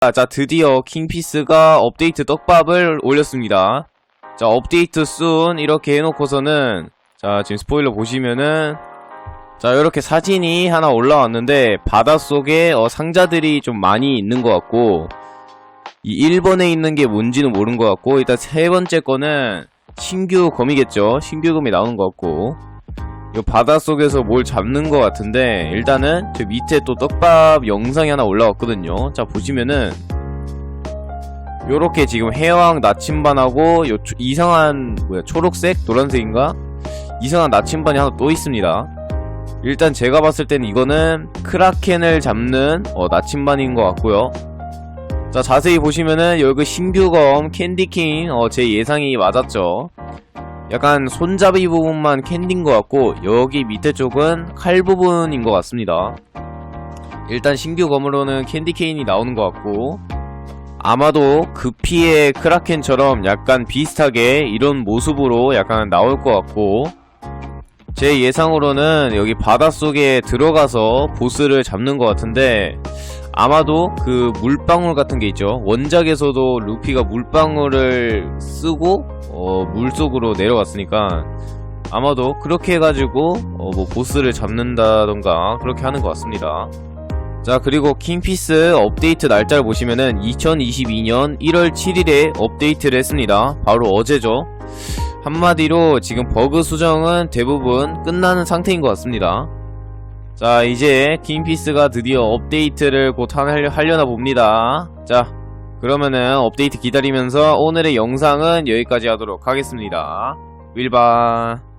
자, 드디어 킹피스가 업데이트 떡밥을 올렸습니다. 자, 업데이트 순 이렇게 해놓고서는 자, 지금 스포일러 보시면은 자, 이렇게 사진이 하나 올라왔는데 바닷속에 어, 상자들이 좀 많이 있는 것 같고 이 1번에 있는 게 뭔지는 모르는 것 같고 일단 세 번째 거는 신규 검이겠죠. 신규 검이 나오는 것 같고 이 바닷속에서 뭘 잡는 것 같은데 일단은 저 밑에 또 떡밥 영상이 하나 올라왔거든요. 자 보시면은 요렇게 지금 해왕 나침반하고 요 초- 이상한 뭐야 초록색 노란색인가 이상한 나침반이 하나 또 있습니다. 일단 제가 봤을 땐 이거는 크라켄을 잡는 어, 나침반인 것 같고요. 자 자세히 보시면은 여기 신규검 캔디킹 어, 제 예상이 맞았죠. 약간 손잡이 부분만 캔디인 것 같고 여기 밑에 쪽은 칼 부분인 것 같습니다. 일단 신규 검으로는 캔디 케인이 나오는 것 같고 아마도 그피의 크라켄처럼 약간 비슷하게 이런 모습으로 약간 나올 것 같고 제 예상으로는 여기 바닷속에 들어가서 보스를 잡는 것 같은데 아마도 그 물방울 같은 게 있죠. 원작에서도 루피가 물방울을 쓰고 어, 물속으로 내려갔으니까 아마도 그렇게 해가지고 어, 뭐 보스를 잡는다던가 그렇게 하는 것 같습니다. 자 그리고 킹피스 업데이트 날짜를 보시면은 2022년 1월 7일에 업데이트를 했습니다. 바로 어제죠 한마디로 지금 버그 수정은 대부분 끝나는 상태인 것 같습니다. 자 이제 킹피스가 드디어 업데이트를 곧 하려, 하려나 봅니다. 자 그러면은 업데이트 기다리면서 오늘의 영상은 여기까지 하도록 하겠습니다. 윌바